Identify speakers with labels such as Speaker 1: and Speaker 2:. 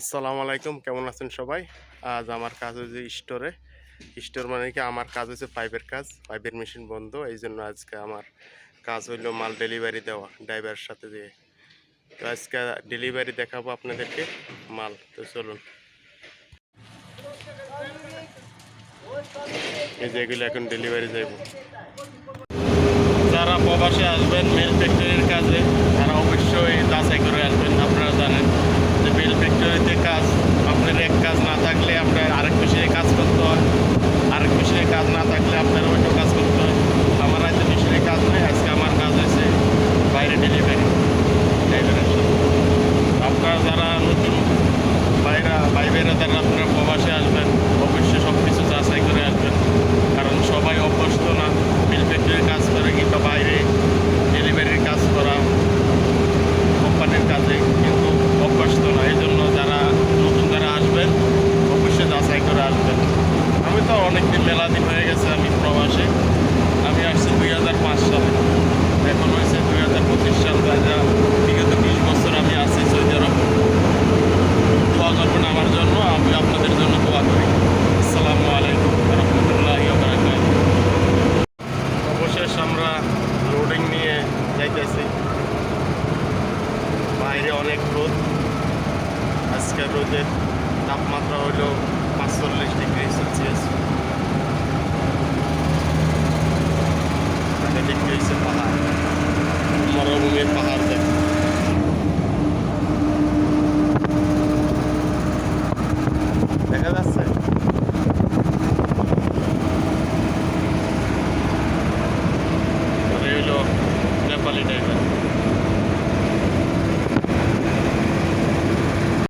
Speaker 1: আসসালামু আলাইকুম, কেমন আছেন সবাই? আজ আমার কাজ হয়েছে স্টোরে। স্টোর মানে কি? আমার কাজ হচ্ছে পাইপের কাজ, পাইপের মেশিন বন্ধ। এই জন্য আজকে আমার কাজ হইল মাল ডেলিভারি দেওয়া ড্রাইভারের সাথে দিয়ে তো আজকে ডেলিভারি দেখাবো আপনাদেরকে মাল। তো চলুন। এই যে এগুলো এখন ডেলিভারি যাইব। যারা প্রবাসে আসবেন মেল ফ্যাক্টরির কাজে তারা অবশ্যই যাচাই করে আসবেন আপনারা জানেন যে মেল ফ্যাক্টরিতে কাজ আপনার এক কাজ না থাকলে আপনার আরেক মেশিনে কাজ করতে হয় আরেক মেশিনে কাজ না থাকলে আপনার অন্য কাজ করতে হয় আমার আজকে মেশিনে কাজ নেই আজকে আমার কাজ হয়েছে বাইরে ডেলিভারি ড্রাইভারের সাথে আপনারা যারা নতুন বাইরা বাইরেরা যারা আপনারা প্রবাসে আসবেন অবশ্যই সব কিছু যাচাই করে আসবেন কারণ সবাই অভ্যস্ত না মিল ফ্যাক্টরির কাজ করে কিংবা বাইরে ডেলিভারির কাজ করা কোম্পানির কাজে কিন্তু অভ্যস্ত না এই জন্য যারা নতুন যারা আসবেন অবশ্যই যাচাই করে আসবেন আমি তো অনেকদিন মেলা দিন হয়ে গেছে আমি প্রবাসে। আমি আসছি দুই হাজার পাঁচ সালে। এখন হয়েছে দুই হাজার পঁচিশ সাল যা বিগত বিশ বছর আমি আছি সৌদি আরব। দোয়া করবেন আমার জন্য, আমি আপনাদের জন্য দোয়া করি। আসসালামু আলাইকুম রহমতুল্লাহ অবশেষ আমরা লোডিং নিয়ে যাইতেছি। বাইরে অনেক রোদ। আজকের রোদের তাপমাত্রা হলো পাঁচচল্লিশ ডিগ্রি সেলসিয়াস। সামনে দেখতে হয়েছে পাহাড়। মরুভূমির পাহাড় দেখ। দেখা যাচ্ছে